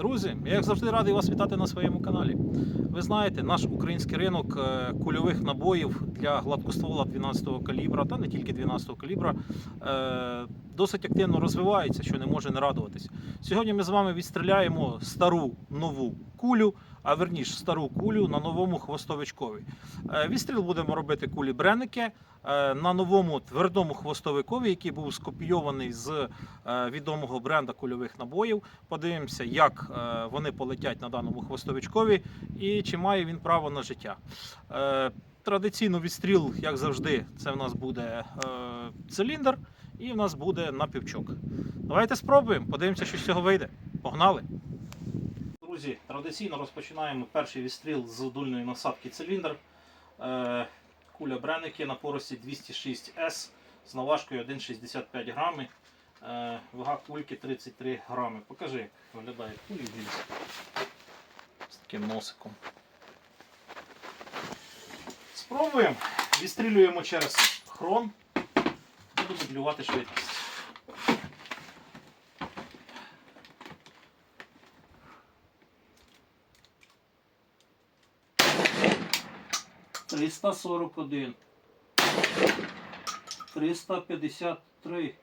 Друзі, я як завжди радий вас вітати на своєму каналі. Ви знаєте, наш український ринок е, кульових набоїв для гладкоствола 12-го калібра та не тільки 12-го калібра е, досить активно розвивається, що не може не радуватись. Сьогодні ми з вами відстріляємо стару нову кулю, а верніше стару кулю на новому хвостовичкові. Е, Відстріл будемо робити кулі бреники е, на новому твердому хвостовикові, який був скопійований з е, відомого бренда кульових набоїв. Подивимося, як вони полетять на даному хвостовичкові і чи має він право на життя. Традиційно відстріл, як завжди, це в нас буде е, циліндр і в нас буде напівчок. Давайте спробуємо, подивимося, що з цього вийде. Погнали! Друзі, традиційно розпочинаємо перший відстріл з дульної насадки циліндр. Е, Куля Бреники на поросі 206С з наважкою 1,65 грами. Е, Вага кульки 33 грами. Покажи, як виглядає кулі з таким носиком. Спробуємо. Відстрілюємо через хрон. Буду дублювати швидкість. 341, 353,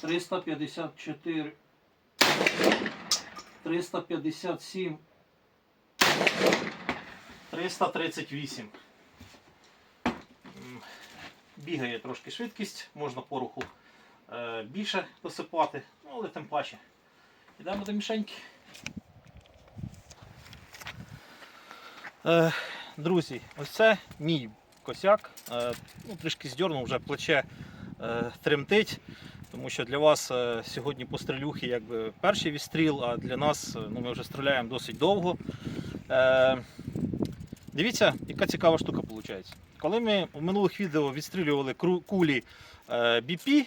354, 357, 338. Бігає трошки швидкість, можна по руху е, більше посипати, ну, але тим паче. Йдемо до мішеньки. Е, Друзі, ось це мій косяк. Е, ну, трішки здьорнув, вже плече е, тремтить. Тому що для вас е, сьогодні пострілюхи якби перший відстріл, а для нас ну, ми вже стріляємо досить довго. Дивіться, яка цікава штука виходить. Коли ми у минулих відео відстрілювали кулі BP,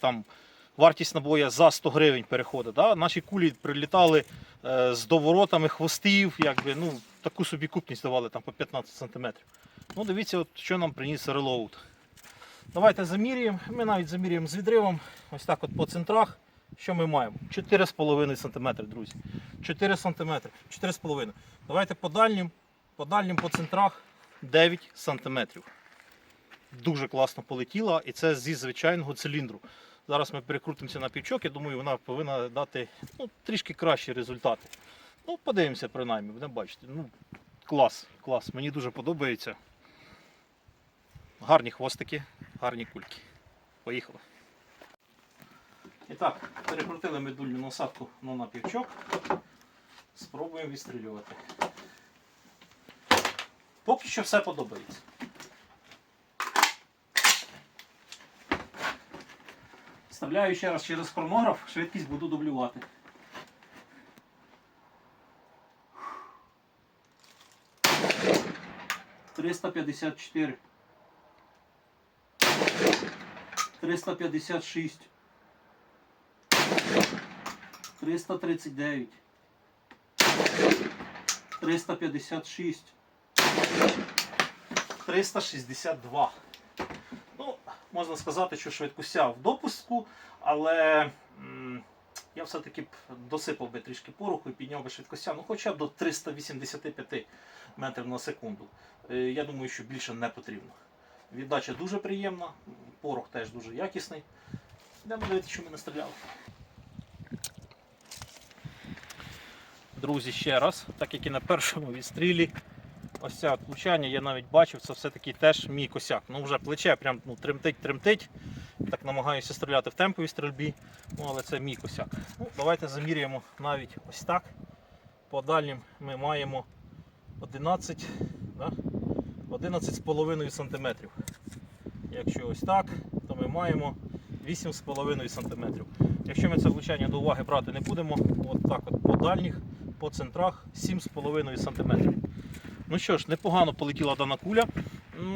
там вартість набоя за 100 гривень переходить, да? наші кулі прилітали з доворотами хвостів, якби, ну, таку собі купність давали там, по 15 см. Ну, дивіться, от, що нам приніс релоуд. Давайте замірюємо. Ми навіть замірюємо з відривом. Ось так от по центрах. Що ми маємо? 4,5 см, друзі. 4 см. 4,5 Давайте по дальнім по дальнім по центрах 9 см. Дуже класно полетіла і це зі звичайного циліндру. Зараз ми перекрутимося на півчок, я думаю, вона повинна дати ну, трішки кращі результати. Ну, подивимося принаймні, будемо бачити. Ну, клас, клас. Мені дуже подобається. Гарні хвостики, гарні кульки. Поїхали. І так, перекрутили ми дульну насадку на півчок. Спробуємо відстрілювати. Поки що все подобається. Вставляю ще раз через хронограф, швидкість буду дублювати. 354. 356. 339. 356. 362. Ну, можна сказати, що швидкуся в допуску, але я все-таки б досипав би трішки пороху і підняв би швидкося, ну хоча б до 385 метрів на секунду. Е, Я думаю, що більше не потрібно. Віддача дуже приємна, порох теж дуже якісний. Йдемо дивитися, що ми настріляли. Друзі, ще раз, так як і на першому відстрілі, ось це от влучання, я навіть бачив, це все-таки теж мій косяк. Ну вже плече прям ну, тремтить-тремтить. Так намагаюся стріляти в темповій стрільбі, ну але це мій косяк. Ну, Давайте замірюємо навіть ось так. По дальнім ми маємо 11, да? 11,5 см. Якщо ось так, то ми маємо 8,5 см. Якщо ми це влучання до уваги брати не будемо, от так от по дальніх, по центрах 7,5 см. Ну що ж, непогано полетіла дана куля.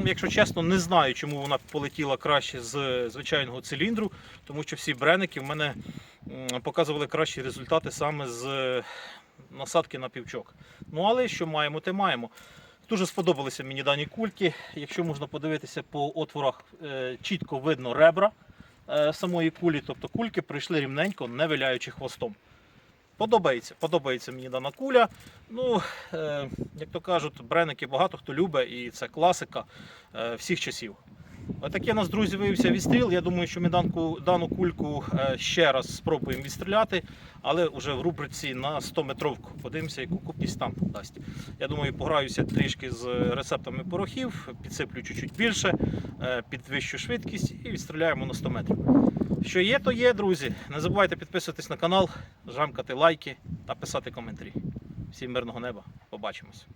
Якщо чесно, не знаю, чому вона полетіла краще з звичайного циліндру, тому що всі бреники в мене показували кращі результати саме з е, насадки на півчок. Ну але що маємо, те маємо. Дуже сподобалися мені дані кульки. Якщо можна подивитися по отворах, е, чітко видно ребра е, самої кулі, тобто кульки прийшли рівненько, не виляючи хвостом. Подобається, подобається мені дана куля. Ну, е, як то кажуть, бреники багато хто любить, і це класика е, всіх часів. Отакий у нас, друзі, виявився відстріл. Я думаю, що ми данку, дану кульку е, ще раз спробуємо відстріляти, але вже в рубриці на 100 метровку. Подивимося, яку купність там дасть. Я думаю, пограюся трішки з рецептами порохів, підсиплю чуть-чуть більше, е, підвищу швидкість і відстріляємо на 100 метрів. Що є, то є, друзі. Не забувайте підписуватись на канал, жамкати лайки та писати коментарі. Всім мирного неба. Побачимось.